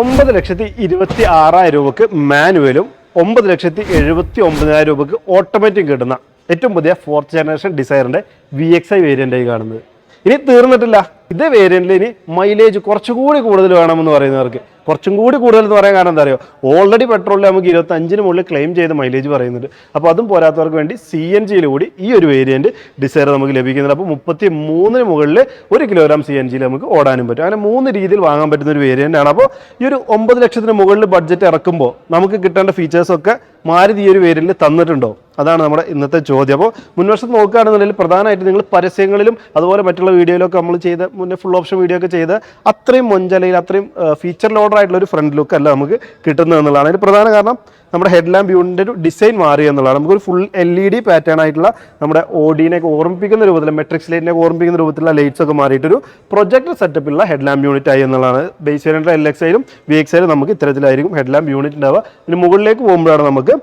ഒമ്പത് ലക്ഷത്തി ഇരുപത്തി ആറായിരം രൂപക്ക് മാനുവലും ഒമ്പത് ലക്ഷത്തി എഴുപത്തി ഒമ്പതിനായിരം രൂപക്ക് ഓട്ടോമാറ്റിക് കിട്ടുന്ന ഏറ്റവും പുതിയ ഫോർത്ത് ജനറേഷൻ ഡിസൈറിന്റെ വി എക്സ് ഐ വേരിയന്റായി കാണുന്നത്. ഇനി തീർന്നിട്ടില്ല. ഇതേ വേരിയന്റിൽ ഇനി മൈലേജ് കുറച്ചുകൂടി കൂടുതൽ വേണമെന്ന് പറയുന്നവർക്ക്. കുറച്ചും കൂടി കൂടുതൽ എന്ന് പറയാൻ കാരണം എന്താ അറിയോ? ഓൾറെഡി പെട്രോളിൽ നമുക്ക് ഇരുപത്തഞ്ചിന് മുകളിൽ ക്ലെയിം ചെയ്ത മൈലേജ് പറയുന്നുണ്ട്. അപ്പോൾ അതും പോരാത്തവർക്ക് വേണ്ടി സി എൻ ജിയിൽ കൂടി ഈ ഒരു വേരിയന്റ് ഡിസൈർ നമുക്ക് ലഭിക്കുന്നുണ്ട്. അപ്പോൾ മുപ്പത്തി മൂന്നിന് മുകളിൽ ഒരു കിലോഗ്രാം സി എൻ ജിയിൽ നമുക്ക് ഓടാനും പറ്റും. അങ്ങനെ മൂന്ന് രീതിയിൽ വാങ്ങാൻ പറ്റുന്ന ഒരു വേരിയന്റ് ആണ്. അപ്പോൾ ഈ ഒരു ഒമ്പത് ലക്ഷത്തിന് മുകളിൽ ബഡ്ജറ്റ് ഇറക്കുമ്പോൾ നമുക്ക് കിട്ടേണ്ട ഫീച്ചേഴ്സൊക്കെ മാരുതി ഈ ഒരു വേരിയന്റിൽ തന്നിട്ടുണ്ടോ? അതാണ് നമ്മുടെ ഇന്നത്തെ ചോദ്യം. അപ്പോൾ മുൻവശത്ത് നോക്കുകയാണെന്നുണ്ടെങ്കിൽ പ്രധാനമായിട്ട് നിങ്ങൾ പരസ്യങ്ങളിലും അതുപോലെ മറ്റുള്ള വീഡിയോയിലൊക്കെ നമ്മൾ ചെയ്ത മുന്നേ ഫുൾ ഓപ്ഷൻ വീഡിയോ ഒക്കെ ചെയ്ത് അത്രയും മൊഞ്ചലയിൽ അത്രയും ഫീച്ചർ ആയിട്ടുള്ള ഒരു ഫ്രണ്ട് ലുക്ക് അല്ല നമുക്ക് കിട്ടുന്നത് എന്നുള്ളതാണ്. അതിന് പ്രധാന കാരണം നമ്മുടെ ഹെഡ് ലാമ്പ് യൂണിന്റെ ഒരു ഡിസൈൻ മാറി എന്നുള്ളതാണ്. നമുക്കൊരു full L E D pattern ആയിട്ടുള്ള നമ്മുടെ ഓഡിനെ ഓർമ്മിപ്പിക്കുന്ന രൂപത്തിൽ മെട്രിക്സ് ലൈറ്റിനെ ഓർമ്മിപ്പിക്കുന്ന രൂപത്തിലുള്ള ലൈറ്റ്സ് ഒക്കെ മാറിയിട്ടൊരു പ്രൊജക്ടർ സെറ്റപ്പിലുള്ള ഹെഡ് ലാമ്പ് യൂണിറ്റ് ആയി എന്നുള്ളതാണ്. ബേസ് വേരിയന്റ് എൽ എക്സ് ആയാലും വി എക്സ് ആയാലും നമുക്ക് ഇത്തരത്തിലായിരിക്കും ഹെഡ് ലാമ്പ് യൂണിറ്റ് ഉണ്ടാവുക. ഇതിന് മുകളിലേക്ക് പോകുമ്പോഴാണ് നമുക്ക്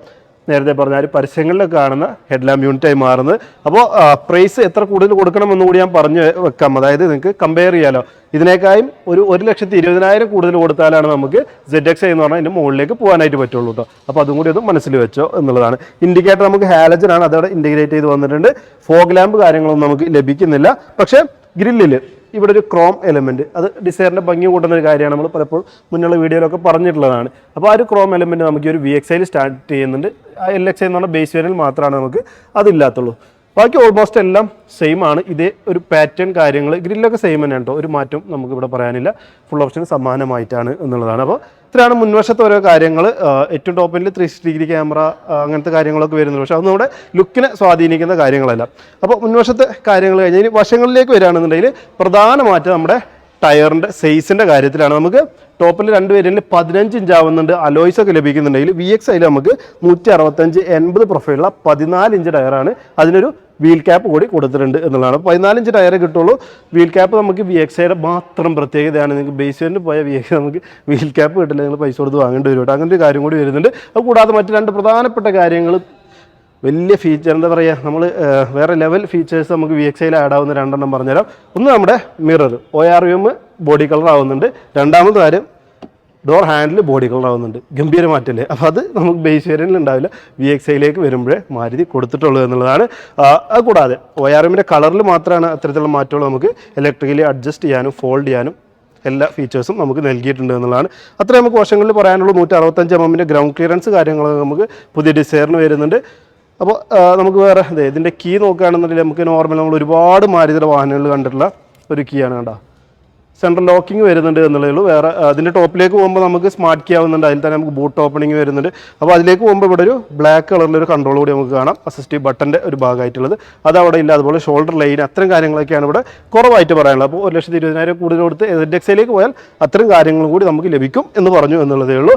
നേരത്തെ പറഞ്ഞ ഒരു പരസ്യങ്ങളിൽ കാണുന്ന ഹെഡ്ലാം യൂണിറ്റായി മാറുന്നത്. അപ്പോൾ പ്രൈസ് എത്ര കൂടുതൽ കൊടുക്കണമെന്ന് കൂടി ഞാൻ പറഞ്ഞു വെക്കാം. അതായത് നിങ്ങൾക്ക് കമ്പയർ ചെയ്യാലോ. ഇതിനേക്കായും ഒരു ഒരു ലക്ഷത്തി ഇരുപതിനായിരം കൂടുതൽ കൊടുത്താലാണ് നമുക്ക് സെഡ് എക്സ് എന്ന് പറഞ്ഞാൽ അതിന്റെ മുകളിലേക്ക് പോകാനായിട്ട് പറ്റുള്ളൂ കേട്ടോ അപ്പോൾ അതും കൂടി ഒന്ന് മനസ്സിൽ വെച്ചോ എന്നുള്ളതാണ്. ഇൻഡിക്കേറ്റർ നമുക്ക് ഹാലജനാണ്. അതവിടെ ഇന്റഗ്രേറ്റ് ചെയ്ത് വന്നിട്ടുണ്ട്. ഫോഗ് ലാമ്പ് കാര്യങ്ങളൊന്നും നമുക്ക് ലഭിക്കുന്നില്ല. പക്ഷേ ഗ്രില്ലിൽ ഇവിടെ ഒരു ക്രോം എലമെന്റ് അത് ഡിസൈറിന്റെ ഭംഗി കൂട്ടുന്ന ഒരു കാര്യമാണ് നമ്മൾ പലപ്പോഴും മുന്നുള്ള വീഡിയോയിലൊക്കെ പറഞ്ഞിട്ടുള്ളതാണ്. അപ്പോൾ ആ ഒരു ക്രോം എലമെന്റ് നമുക്ക് ഒരു വി എക്സ് ഐയിൽ സ്റ്റാർട്ട് ചെയ്യുന്നുണ്ട്. എൽ എക്സ് ഐ എന്ന് പറഞ്ഞ ബേസ് വേരിയൽ മാത്രമാണ് നമുക്ക് അതില്ലാത്തുള്ളൂ. ബാക്കി ഓൾമോസ്റ്റ് എല്ലാം സെയിം ആണ്. ഇതേ ഒരു പാറ്റേൺ കാര്യങ്ങൾ ഗ്രില്ലൊക്കെ സെയിം തന്നെ കേട്ടോ ഒരു മാറ്റം നമുക്ക് ഇവിടെ പറയാനില്ല. ഫുൾ ഓപ്ഷൻ സമാനമായിട്ടാണ് എന്നുള്ളതാണ്. അപ്പോൾ ഇത്രയാണ് മുൻവശത്തെ ഓരോ കാര്യങ്ങൾ ഏറ്റവും ടോപ്പിൽ ത്രീ സിക്സ്റ്റി ഡിഗ്രി ക്യാമറ അങ്ങനത്തെ കാര്യങ്ങളൊക്കെ വരുന്നുണ്ട് പക്ഷേ അത് നമ്മുടെ ലുക്കിനെ സ്വാധീനിക്കുന്ന കാര്യങ്ങളല്ല. അപ്പോൾ മുൻവശത്തെ കാര്യങ്ങൾ കഴിഞ്ഞ് ഇനി വശങ്ങളിലേക്ക് വരികയാണെന്നുണ്ടെങ്കിൽ പ്രധാനമായിട്ട് നമ്മുടെ ടയറിന്റെ സൈസിന്റെ കാര്യത്തിലാണ്. നമുക്ക് ടോപ്പിൽ രണ്ട് വേരിയന്റിൽ പതിനഞ്ച് ഇഞ്ച് ആവുന്നുണ്ട്. അലോയ്സ് ഒക്കെ ലഭിക്കുന്നുണ്ടെങ്കിൽ വി എക്സ് അതിൽ നമുക്ക് നൂറ്റി അറുപത്തഞ്ച് എൺപത് പ്രൊഫൈലുള്ള പതിനാല് ഇഞ്ച് ടയറാണ്. അതിനൊരു വീൽ ക്യാപ്പ് കൂടി കൊടുത്തിട്ടുണ്ട് എന്നുള്ളതാണ്. പതിനാല് ഇഞ്ച് ടയറേ കിട്ടുള്ളൂ. വീൽ ക്യാപ്പ് നമുക്ക് വി എക്സ് ഐയുടെ മാത്രം പ്രത്യേകതയാണ് നിങ്ങൾക്ക് ബേസ് പോയ വി എക്സ് നമുക്ക് വീൽ ക്യാപ്പ് കിട്ടില്ല. നിങ്ങൾ പൈസ കൊടുത്ത് വാങ്ങേണ്ടി വരും കേട്ടോ. അങ്ങനെ ഒരു കാര്യം കൂടി വരുന്നുണ്ട്. അത് കൂടാതെ മറ്റ് രണ്ട് പ്രധാനപ്പെട്ട കാര്യങ്ങൾ. വലിയ ഫീച്ചർ എന്താ പറയുക നമ്മൾ വേറെ ലെവൽ ഫീച്ചേഴ്സ് നമുക്ക് വി എക്സ് ഐയിൽ ആഡ് ആവുന്ന രണ്ടെണ്ണം പറഞ്ഞുതരാം. ഒന്ന് നമ്മുടെ mirror O R M body colour ആവുന്നുണ്ട്. രണ്ടാമത്തെ കാര്യം ഡോർ ഹാൻഡിൽ ബോഡി കളർ ആവുന്നുണ്ട്. ഗംഭീര മാറ്റമല്ലേ അപ്പോൾ അത് നമുക്ക് ബേസ് വേരിയന്റിൽ ഉണ്ടാവില്ല. വി എക്സ് ഐയിലേക്ക് വരുമ്പോഴേ മാരുതി കൊടുത്തിട്ടുള്ളൂ എന്നുള്ളതാണ്. അത് കൂടാതെ ഒ ആർ എമ്മിന്റെ കളറിൽ മാത്രമാണ് അത്തരത്തിലുള്ള മാറ്റങ്ങൾ നമുക്ക് ഇലക്ട്രിക്കലി അഡ്ജസ്റ്റ് ചെയ്യാനും ഫോൾഡ് ചെയ്യാനും എല്ലാ ഫീച്ചേഴ്സും നമുക്ക് നൽകിയിട്ടുണ്ട് എന്നുള്ളതാണ്. അത്ര നമുക്ക് വശങ്ങളിൽ പറയാനുള്ള. നൂറ്റി അറുപത്തഞ്ച് എം എമ്മിന്റെ ഗ്രൗണ്ട് ക്ലിയറൻസ് കാര്യങ്ങളൊക്കെ നമുക്ക് പുതിയ ഡിസൈറിന് വരുന്നുണ്ട്. അപ്പോൾ നമുക്ക് വേറെ അതെ ഇതിന്റെ കീ നോക്കുകയാണെന്നുണ്ടെങ്കിൽ നമുക്ക് നോർമൽ നമ്മൾ ഒരുപാട് മാരുതിയുടെ വാഹനങ്ങൾ കണ്ടിട്ടുള്ള ഒരു കീ ആണ് കേട്ടോ സെൻട്രൽ ലോക്കിംഗ് വരുന്നുണ്ട് എന്നുള്ളേ ഉള്ളൂ. വേറെ അതിന്റെ ടോപ്പിലേക്ക് പോകുമ്പോൾ നമുക്ക് സ്മാർട്ട് കീ ആവുന്നുണ്ട്. അതിൽ തന്നെ നമുക്ക് ബൂട്ട് ഓപ്പണിംഗ് വരുന്നുണ്ട്. അപ്പോൾ അതിലേക്ക് പോകുമ്പോൾ ഇവിടെ ഒരു ബ്ലാക്ക് കളറിലൊരു കൺട്രോൾ കൂടി നമുക്ക് കാണാം. അസിസ്റ്റീവ് ബട്ടന്റെ ഒരു ഭാഗമായിട്ടുള്ളത്. അത് അവിടെ ഇല്ല. അതുപോലെ ഷോൾഡർ ലൈൻ അത്തരം കാര്യങ്ങളൊക്കെയാണ് ഇവിടെ കുറവായിട്ട് പറയാനുള്ളത്. അപ്പോൾ ഒരു ലക്ഷത്തി ഇരുപതിനായിരം കൂടുതൽ കൊടുത്ത് എക്സയിലേക്ക് പോയാൽ അത്തരം കാര്യങ്ങളും കൂടി നമുക്ക് ലഭിക്കും എന്ന് പറഞ്ഞു എന്നുള്ളതേ ഉള്ളൂ.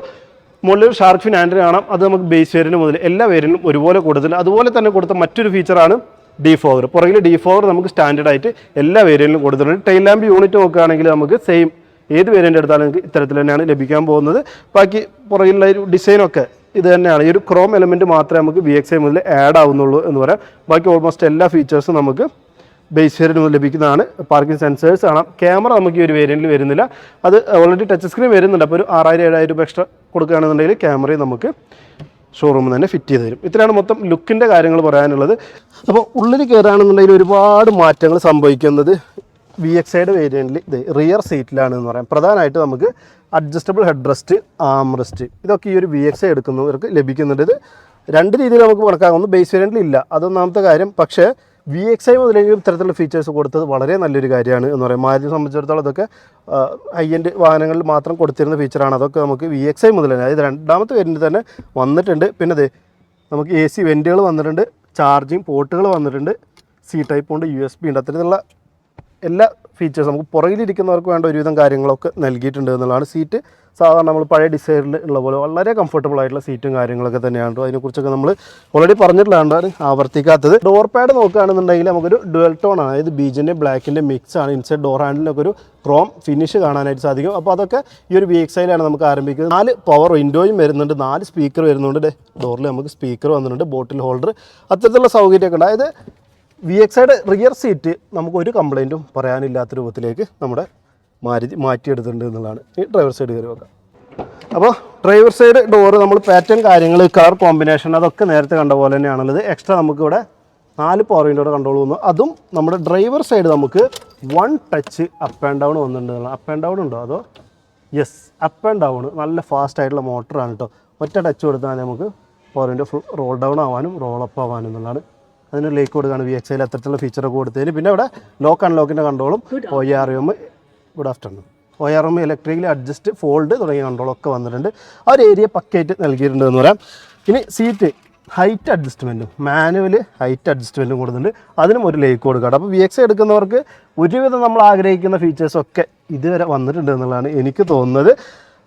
മുകളിൽ ഷാർക്ക് ഫിൻ ആൻഡ്രി കാണാം. അത് നമുക്ക് ബേസ് വേരിന് മുതൽ എല്ലാ വേരിനും ഒരുപോലെ കൊടുത്തില്ല അതുപോലെ തന്നെ കൊടുത്ത മറ്റൊരു ഫീച്ചറാണ് ഡി ഫോർ പുറകിൽ ഡി ഫോർ നമുക്ക് സ്റ്റാൻഡേർഡ് ആയിട്ട് എല്ലാ വേരിയന്റിലും കൊടുത്തിട്ടുണ്ട്. ടൈൽ ലാമ്പ് യൂണിറ്റ് നോക്കുകയാണെങ്കിൽ നമുക്ക് സെയിം ഏത് വേരിയന്റ് എടുത്താലും നിങ്ങൾക്ക് ഇത്തരത്തിൽ തന്നെയാണ് ലഭിക്കാൻ പോകുന്നത്. ബാക്കി പുറകിലുള്ള ഒരു ഡിസൈനൊക്കെ ഇത് തന്നെയാണ്. ഈ ഒരു ക്രോം എലമെന്റ് മാത്രമേ നമുക്ക് വി എക്സ് ഐ മുതൽ ആഡ് ആവുന്നുള്ളൂ എന്ന് പറയാം. ബാക്കി ഓൾമോസ്റ്റ് എല്ലാ ഫീച്ചേഴ്സും നമുക്ക് ബേസ് വേരിയന്റ് ലഭിക്കുന്നതാണ്. പാർക്കിംഗ് സെൻസേഴ്സ് കാണാം. ക്യാമറ നമുക്ക് ഈ ഒരു വേരിയന്റിൽ വരുന്നില്ല. അത് ഓൾറെഡി ടച്ച് സ്ക്രീൻ വരുന്നുണ്ട്. അപ്പോൾ ഒരു ആറായിരം ഏഴായിരം രൂപ എക്സ്ട്രാ കൊടുക്കുകയാണെന്നുണ്ടെങ്കിൽ ക്യാമറയും നമുക്ക് ഷോറൂമിൽ തന്നെ ഫിറ്റ് ചെയ്ത് തരും. ഇത്രയാണ് മൊത്തം ലുക്കിന്റെ കാര്യങ്ങൾ പറയാനുള്ളത്. അപ്പോൾ ഉള്ളിൽ കയറുകയാണെന്നുണ്ടെങ്കിൽ ഒരുപാട് മാറ്റങ്ങൾ സംഭവിക്കുന്നത് വി എക്സ് ഐയുടെ വേരിയന്റിൽ ഇത് റിയർ സീറ്റിലാണ് എന്ന് പറയാം. പ്രധാനമായിട്ട് നമുക്ക് adjustable head rest arm rest ഇതൊക്കെ ഈ ഒരു വി എക്സ് ഐ എടുക്കുന്നവർക്ക് ലഭിക്കുന്നുണ്ട്. ഇത് രണ്ട് രീതിയിൽ നമുക്ക് കണക്കാക്കാം. ബേസ് വേരിയന്റിൽ ഇല്ല. അതൊന്നാമത്തെ കാര്യം. പക്ഷേ വി എക്സ് ഐ മുതലെങ്കിലും ഇത്തരത്തിലുള്ള ഫീച്ചേഴ്സ് കൊടുത്തത് വളരെ നല്ലൊരു കാര്യമാണ് എന്ന് പറയാം. മാരുതി സംബന്ധിച്ചിടത്തോളം അതൊക്കെ ഹൈ എൻഡ് വാഹനങ്ങളിൽ മാത്രം കൊടുത്തിരുന്ന ഫീച്ചറാണ് അതൊക്കെ നമുക്ക് വി എക്സ് ഐ മുതൽ തന്നെ അതായത് രണ്ടാമത്തെ വേരിന്റെ തന്നെ വന്നിട്ടുണ്ട്. പിന്നെ അതെ നമുക്ക് എ സി വെന്റുകൾ വന്നിട്ടുണ്ട് ചാർജിങ് പോർട്ടുകൾ വന്നിട്ടുണ്ട് സി ടൈപ്പ് ഉണ്ട് യു എസ് ബി ഉണ്ട്. അത്തരത്തിലുള്ള എല്ലാ ഫീച്ചേഴ്സും നമുക്ക് പുറകിലിരിക്കുന്നവർക്ക് വേണ്ട ഒരുവിധം കാര്യങ്ങളൊക്കെ നൽകിയിട്ടുണ്ട് എന്നുള്ളതാണ്. സീറ്റ് സാധാരണ നമ്മൾ പഴയ ഡിസൈനിൽ ഉള്ള പോലെ വളരെ കംഫർട്ടബിൾ ആയിട്ടുള്ള സീറ്റും കാര്യങ്ങളൊക്കെ തന്നെയാണ്. അതിനെക്കുറിച്ചൊക്കെ നമ്മൾ ഓൾറെഡി പറഞ്ഞിട്ടുള്ളതാണ് ആവർത്തിക്കാത്തത്. ഡോർ പാഡ് നോക്കുകയാണെന്നുണ്ടെങ്കിൽ നമുക്കൊരു ഡുവൽ ടോൺ ആണ്. അതായത് ബീജിന്റെ ബ്ലാക്കിന്റെ മിക്സ് ആണ്. ഇൻസൈഡ് ഡോർ ഹാൻഡിലൊക്കെ ഒരു ക്രോം ഫിനിഷ് കാണാനായിട്ട് സാധിക്കും. അപ്പോൾ അതൊക്കെ ഈ ഒരു വി എക്സ് നമുക്ക് ആരംഭിക്കുന്നത്. നാല് പവർ വിൻഡോയും വരുന്നുണ്ട്. നാല് സ്പീക്കർ വരുന്നുണ്ട്. ഡോറിൽ നമുക്ക് സ്പീക്കർ വന്നിട്ടുണ്ട്. ബോട്ടിൽ ഹോൾഡർ അത്തരത്തിലുള്ള സൗകര്യമൊക്കെ ഉണ്ട്. അതായത് വി എക്സൈഡ് റിയർ സീറ്റ് നമുക്ക് ഒരു കംപ്ലൈന്റും പറയാനില്ലാത്ത രൂപത്തിലേക്ക് നമ്മുടെ മാറ്റി മാറ്റിയെടുത്തിട്ടുണ്ട് എന്നുള്ളതാണ്. ഈ ഡ്രൈവർ സൈഡ് കയറി വെക്കാം അപ്പോൾ ഡ്രൈവർ സൈഡ് ഡോറ് നമ്മൾ പാറ്റേൺ കാര്യങ്ങൾ കളർ കോമ്പിനേഷൻ അതൊക്കെ നേരത്തെ കണ്ട പോലെ തന്നെയാണുള്ളത്. എക്സ്ട്രാ നമുക്കിവിടെ നാല് പവർ വിൻഡോയുടെ കൺട്രോൾ വന്നു. അതും നമ്മുടെ ഡ്രൈവർ സൈഡ് നമുക്ക് one touch up and down വന്നിട്ടുണ്ട് അപ്പ് ആൻഡ് ഡൗൺ ഉണ്ടോ? അതോ യെസ് അപ്പ് ആൻഡ് ഡൗൺ നല്ല ഫാസ്റ്റ് ആയിട്ടുള്ള മോട്ടറാണ് കേട്ടോ. ഒറ്റ ടച്ച് കൊടുത്താൽ നമുക്ക് power window full roll down ആവാനും റോൾ അപ്പ് ആവാനും എന്നുള്ളതാണ്. അതിന് ലേക്ക് കൊടുക്കുകയാണ് വി എക്സ് ഐയിൽ അത്തരത്തിലുള്ള ഫീച്ചറൊക്കെ കൊടുത്തതിന്. പിന്നെ ഇവിടെ ലോക്ക് അൺലോക്കിന്റെ കൺട്രോളും O R M good afternoon O R M electrically adjust fold തുടങ്ങിയ കൺട്രോളൊക്കെ വന്നിട്ടുണ്ട്. ആ ഒരു ഏരിയ പക്കയായിട്ട് നൽകിയിട്ടുണ്ട് എന്ന് പറയാം. ഇനി സീറ്റ് ഹൈറ്റ് അഡ്ജസ്റ്റ്മെന്റും മാനുവൽ ഹൈറ്റ് അഡ്ജസ്റ്റ്മെന്റും കൊടുക്കുന്നുണ്ട് അതിനും ഒരു ലേക്ക് കൊടുക്കാം അപ്പോൾ വി എക്സ് എടുക്കുന്നവർക്ക് ഒരുവിധം നമ്മൾ ആഗ്രഹിക്കുന്ന ഫീച്ചേഴ്സൊക്കെ ഇതുവരെ വന്നിട്ടുണ്ട് എന്നുള്ളതാണ് എനിക്ക് തോന്നുന്നത്.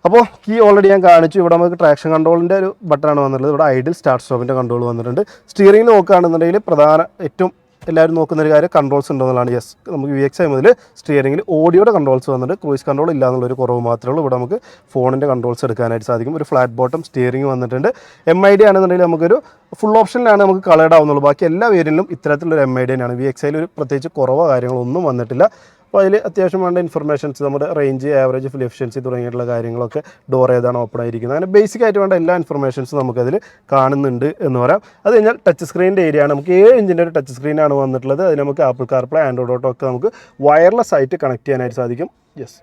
അപ്പോൾ കീ ഓൾറെഡി ഞാൻ കാണിച്ചു. ഇവിടെ നമുക്ക് ട്രാക്ഷൻ കൺട്രോളിന്റെ ഒരു ബട്ടണാണ് വന്നിട്ടുള്ളത്. ഇവിടെ ഐഡിൽ സ്റ്റാർട്ട് സ്റ്റോപ്പിന്റെ കൺട്രോൾ വന്നിട്ടുണ്ട്. സ്റ്റിയറിംഗിൽ നോക്കുകയാണെന്നുണ്ടെങ്കിൽ പ്രധാന ഏറ്റവും എല്ലാവരും നോക്കുന്ന ഒരു കാര്യം കൺട്രോൾസ് ഉണ്ടെന്നുള്ളതാണ്. യെസ് നമുക്ക് വി എക്സ് ഐ മുതൽ സ്റ്റിയറിംഗിൽ ഓഡിയോയുടെ കൺട്രോൾസ് വന്നിട്ട് ക്രൂയിസ് കൺട്രോൾ ഇല്ല എന്നുള്ളൊരു കുറവ് മാത്രമേ ഉള്ളൂ. ഇവിടെ നമുക്ക് ഫോണിന്റെ കൺട്രോൾസ് എടുക്കാനായിട്ട് സാധിക്കും. ഒരു ഫ്ലാറ്റ് ബോട്ടം സ്റ്റിയറിംഗ് വന്നിട്ടുണ്ട്. എം ഐ ഡി ആണെന്നുണ്ടെങ്കിൽ നമുക്കൊരു ഫുൾ ഓപ്ഷനിലാണ് നമുക്ക് കളേഡ് ആവുന്നുള്ളൂ. ബാക്കി എല്ലാ വേരിയലിലും ഇത്തരത്തിലുള്ളൊരു എം ഐ ഡി തന്നെയാണ്. വി എക്സ് ഐയിൽ ഒരു പ്രത്യേകിച്ച് കുറവോ കാര്യങ്ങളൊന്നും വന്നിട്ടില്ല. അപ്പോൾ അതിൽ അത്യാവശ്യം വേണ്ട ഇൻഫർമേഷൻസ് നമ്മുടെ റേഞ്ച് ആവറേജ് ഫുൾ എഫിഷ്യൻസി തുടങ്ങിയിട്ടുള്ള കാര്യങ്ങളൊക്കെ ഡോർ ഏതാണ് ഓപ്പൺ ആയിരിക്കുന്നത്. അങ്ങനെ ബേസിക് ആയിട്ട് വേണ്ട എല്ലാ ഇൻഫർമേഷൻസും നമുക്കതിൽ കാണുന്നുണ്ട് എന്ന് പറയാം. അത് കഴിഞ്ഞാൽ ടച്ച് സ്ക്രീനിന്റെ ഏരിയ ആണ്. നമുക്ക് ഏഴ് ഇഞ്ചിന്റെ ഒരു ടച്ച് സ്ക്രീൻ ആണ് വന്നിട്ടുള്ളത്. അതിന് നമുക്ക് ആപ്പിൾ കാർപ്ലേ ആൻഡ്രോയിഡ് ഓട്ടോ ഒക്കെ നമുക്ക് വയർലെസ് ആയിട്ട് കണക്ട് ചെയ്യാനായിട്ട് സാധിക്കും. യെസ്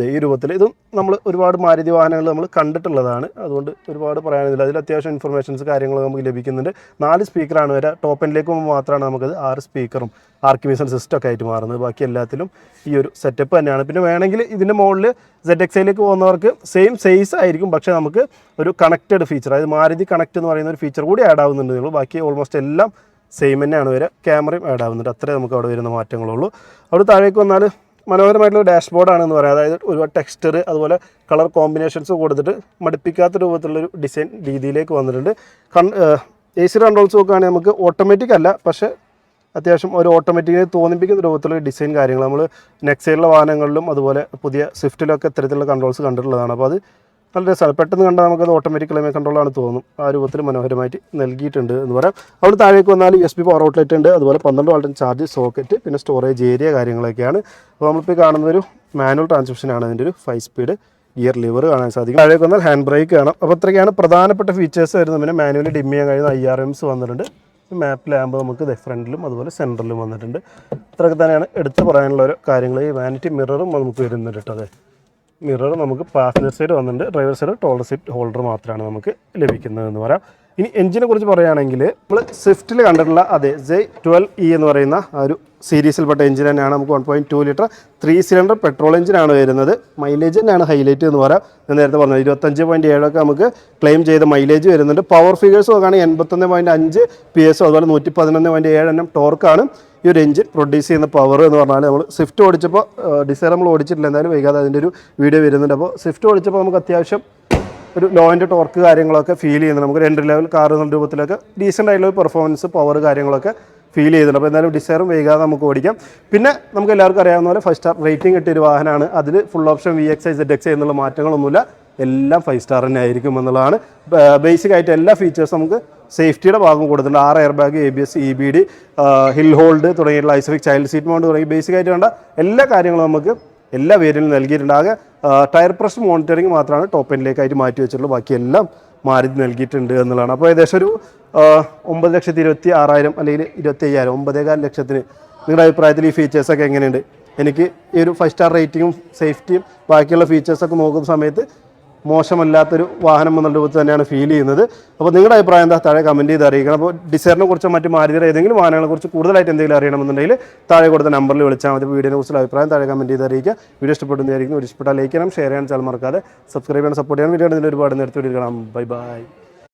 ഈ രൂപത്തിൽ. ഇതും നമ്മൾ ഒരുപാട് മാരുതി വാഹനങ്ങൾ നമ്മൾ കണ്ടിട്ടുള്ളതാണ്. അതുകൊണ്ട് ഒരുപാട് പറയാനില്ല. അതിൽ അത്യാവശ്യം ഇൻഫർമേഷൻസ് കാര്യങ്ങൾ നമുക്ക് ലഭിക്കുന്നുണ്ട്. നാല് സ്പീക്കറാണ് വരെ. ടോപ്പ് പോകുമ്പോൾ മാത്രമാണ് നമുക്കത് ആറ് സ്പീക്കറും ആർക്കിമീസൺ സിസ്റ്റം ഒക്കെ ആയിട്ട് മാറുന്നത്. ബാക്കി എല്ലാത്തിലും ഈ ഒരു സെറ്റപ്പ് തന്നെയാണ്. പിന്നെ വേണമെങ്കിൽ ഇതിന്റെ മുകളിൽ സെഡ് എക്സൈലേക്ക് പോകുന്നവർക്ക് സെയിം സൈസ് ആയിരിക്കും. പക്ഷേ നമുക്ക് ഒരു കണക്റ്റഡ് ഫീച്ചർ അതായത് മാരുതി കണക്ട് എന്ന് പറയുന്ന ഒരു ഫീച്ചർ കൂടി ആഡ് ആവുന്നുണ്ട് നിങ്ങൾ ബാക്കി ഓൾമോസ്റ്റ് എല്ലാം സെയിം തന്നെയാണ് വരെ. ക്യാമറയും ആഡ് ആവുന്നുണ്ട്. അത്രേ നമുക്ക് അവിടെ വരുന്ന മാറ്റങ്ങളുള്ളൂ. അവിടെ താഴേക്ക് വന്നാൽ മനോഹരമായിട്ടുള്ള ഡാഷ്ബോർഡാണ് എന്ന് പറയാം. അതായത് ഒരുപാട് ടെക്സ്ചർ അതുപോലെ കളർ കോമ്പിനേഷൻസ് കൊടുത്തിട്ട് മടുപ്പിക്കാത്ത രൂപത്തിലുള്ളൊരു ഡിസൈൻ രീതിയിലേക്ക് വന്നിട്ടുണ്ട്. കൺ എ സി കൺട്രോൾസ് നോക്കുകയാണെങ്കിൽ നമുക്ക് ഓട്ടോമാറ്റിക് അല്ല പക്ഷേ അത്യാവശ്യം ഒരു ഓട്ടോമാറ്റിക്കിനെ തോന്നിപ്പിക്കുന്ന രൂപത്തിലുള്ള ഡിസൈൻ കാര്യങ്ങൾ. നമ്മൾ നെക്സൈലുള്ള വാഹനങ്ങളിലും അതുപോലെ പുതിയ സ്വിഫ്റ്റിലൊക്കെ ഇത്തരത്തിലുള്ള കൺട്രോൾസ് കണ്ടിട്ടുള്ളതാണ്. അപ്പോൾ അത് നല്ല രസമാണ് പെട്ടെന്ന് കണ്ടാൽ നമുക്കത് ഓട്ടോമാറ്റിക് ക്ലൈമേ കൺട്രോളാണ് തോന്നും. ആ രൂപത്തിൽ മനോഹരമായിട്ട് നൽകിയിട്ടുണ്ട് എന്ന് പറയാം. അവിടെ താഴേക്ക് വന്നാൽ എസ് പി പവർ ഔട്ട്ലെറ്റ് ഉണ്ട്. അതുപോലെ പന്ത്രണ്ട് വാൾട്ടൻ ചാർജ് സോക്കറ്റ് പിന്നെ സ്റ്റോറേജ് ഏരിയ കാര്യങ്ങളൊക്കെയാണ്. അപ്പോൾ നമ്മളിപ്പോൾ കാണുന്ന ഒരു മാനുവൽ ട്രാൻസ്മിഷനാണ് അതിന്റെ ഒരു ഫൈവ് സ്പീഡ് ഗിയർ ലിവർ കാണാൻ സാധിക്കും. താഴേക്ക് വന്നാൽ ഹാൻഡ് ബ്രേക്ക് കാണാം അപ്പോൾ അത്രയ്ക്കാണ് പ്രധാനപ്പെട്ട ഫീച്ചേഴ്സ് വരുന്നത്. പിന്നെ മാനുവലി ഡിം ചെയ്യാൻ കഴിയുന്ന ഐ ആർ എംസ് വന്നിട്ടുണ്ട്. മാപ്പ് ലാമ്പ് നമുക്ക് ഫ്രണ്ടിലും അതുപോലെ സെന്ററിലും വന്നിട്ടുണ്ട്. ഇത്രയൊക്കെ തന്നെയാണ് എടുത്തു പറയാനുള്ള ഒരു കാര്യങ്ങൾ. ഈ വാനിറ്റി മിററും നമുക്ക് വരുന്നുണ്ട് കേട്ടോ അതെ മിറർ നമുക്ക് പാസഞ്ചർ സൈഡ് വന്നിട്ടുണ്ട്. ഡ്രൈവർ സൈഡ് ടോളർ സീറ്റ് ഹോൾഡർ മാത്രമാണ് നമുക്ക് ലഭിക്കുന്നത് എന്ന് പറയാം. ഇനി എഞ്ചിനെ കുറിച്ച് പറയുകയാണെങ്കിൽ നമ്മൾ സ്വിഫ്റ്റിൽ കണ്ടിട്ടുള്ള അതെ ജെ ട്വൽവ് ഇ എന്ന് പറയുന്ന ആ ഒരു സീരീസിൽപ്പെട്ട എഞ്ചിൻ തന്നെയാണ് നമുക്ക് one point two litre three cylinder petrol എഞ്ചിനാണ് വരുന്നത്. മൈലേജ് തന്നെയാണ് ഹൈലൈറ്റ് എന്ന് പറയാം. ഞാൻ നേരത്തെ പറഞ്ഞത് ഇരുപത്തഞ്ച് പോയിന്റ് ഏഴൊക്കെ നമുക്ക് ക്ലെയിം ചെയ്ത മൈലേജ് വരുന്നുണ്ട്. പവർ ഫിഗേഴ്സ് നോക്കുകയാണെങ്കിൽ എൺപത്തൊന്ന് പോയിന്റ് അഞ്ച് പി എസ് അതുപോലെ നൂറ്റി പതിനൊന്ന് പോയിന്റ് ഏഴ് എണ്ണം ടോർക്കാണ് ഈ ഒരു എഞ്ചിൻ പ്രൊഡ്യൂസ് ചെയ്യുന്ന പവർ എന്ന് പറഞ്ഞാൽ നമ്മൾ സ്വിഫ്റ്റ് ഓടിച്ചപ്പോൾ ഡിസൈർ നമ്മൾ ഓടിച്ചിട്ടില്ല. എന്തായാലും വൈകാതെ അതിന്റെ ഒരു വീഡിയോ വരുന്നുണ്ട്. അപ്പോൾ സ്വിഫ്റ്റ് ഓടിച്ചപ്പോൾ നമുക്ക് അത്യാവശ്യം ഒരു ലോ ആൻഡ് ടോർക്ക് കാര്യങ്ങളൊക്കെ ഫീൽ ചെയ്യുന്നുണ്ട്. നമുക്ക് രണ്ട് ലെവൽ കാർ എന്നുള്ള രൂപത്തിലൊക്കെ ഡീസന്റ് ആയിട്ടുള്ള പെർഫോമൻസ് പവർ കാര്യങ്ങളൊക്കെ ഫീൽ ചെയ്യുന്നുണ്ട്. അപ്പോൾ എന്തായാലും ഡിസൈറും വൈകാതെ നമുക്ക് ഓടിക്കാം. പിന്നെ നമുക്ക് എല്ലാവർക്കും അറിയാവുന്ന പോലെ ഫസ്റ്റ് സ്റ്റാർ റേറ്റിംഗ് കിട്ടിയ ഒരു വാഹനമാണ്. അതിൽ full option V X I Z X എന്നുള്ള മാറ്റങ്ങളൊന്നുമില്ല. എല്ലാം ഫൈവ് സ്റ്റാർ തന്നെ ആയിരിക്കും എന്നുള്ളതാണ്. ബേസിക് ആയിട്ട് എല്ലാ ഫീച്ചേഴ്സും നമുക്ക് സേഫ്റ്റിയുടെ ഭാഗം കൊടുത്തിട്ടുണ്ട്. ആറ് air bag A B S E B D hill hold തുടങ്ങിയിട്ടുള്ള ഐസഫിക് ചൈൽഡ് സീറ്റ് മൗണ്ട് തുടങ്ങി ബേസിക് ആയിട്ട് വേണ്ട എല്ലാ കാര്യങ്ങളും നമുക്ക് എല്ലാ വേരിയലും നൽകിയിട്ടുണ്ട്. ആകെ ടയർ പ്രഷർ മോണിറ്ററിംഗ് മാത്രമാണ് ടോപ്പ് എൻഡിലേക്കായിട്ട് മാറ്റി വെച്ചിട്ടുള്ളത് ബാക്കിയെല്ലാം മാറി നൽകിയിട്ടുണ്ട് എന്നുള്ളതാണ്. അപ്പോൾ ഏകദേശം ഒരു ഒമ്പത് ലക്ഷത്തി ഇരുപത്തി ആറായിരം അല്ലെങ്കിൽ ഇരുപത്തി അയ്യായിരം ഒമ്പതേകാൽ ലക്ഷത്തിന് നിങ്ങളുടെ അഭിപ്രായത്തിൽ ഈ ഫീച്ചേഴ്സൊക്കെ എങ്ങനെയുണ്ട്? എനിക്ക് ഈ ഒരു ഫൈവ് സ്റ്റാർ റേറ്റിങ്ങും സേഫ്റ്റിയും ബാക്കിയുള്ള ഫീച്ചേഴ്സൊക്കെ നോക്കുന്ന സമയത്ത് മോശമല്ലാത്തൊരു വാഹനം എന്നുള്ള രൂപത്തിൽ തന്നെയാണ് ഫീൽ ചെയ്യുന്നത്. അപ്പോൾ നിങ്ങളുടെ അഭിപ്രായം എന്താ? താഴെ കമന്റ് ചെയ്ത് അറിയിക്കണം. അപ്പോൾ ഡിസൈറിനെ കുറിച്ചോ മറ്റ് മാരുതിയുടെ ഏതെങ്കിലും വാഹനങ്ങളെ കുറിച്ച് കൂടുതലായിട്ട് എന്തെങ്കിലും അറിയണമെന്നുണ്ടെങ്കിൽ താഴെ കൊടുത്ത നമ്പറിൽ വിളിച്ചാൽ മതി. വീഡിയോനെ കുറിച്ചുള്ള അഭിപ്രായം താഴെ കമന്റ് ചെയ്ത് അറിയിക്കുക. വീഡിയോ ഇഷ്ടപ്പെടുന്നതായിരിക്കും വീഡിയോ ഇഷ്ടപ്പെട്ടാൽ ലൈക്ക് ചെയ്യണം ഷെയർ ചെയ്യാൻ ചാൽ മറക്കാതെ സബ്സ്ക്രൈബ് ചെയ്യണം സപ്പോർട്ട് ചെയ്യണം. വീഡിയോ ഒരുപാട് നേരത്തെ വീഡിയോ കാണാം ബൈ ബൈ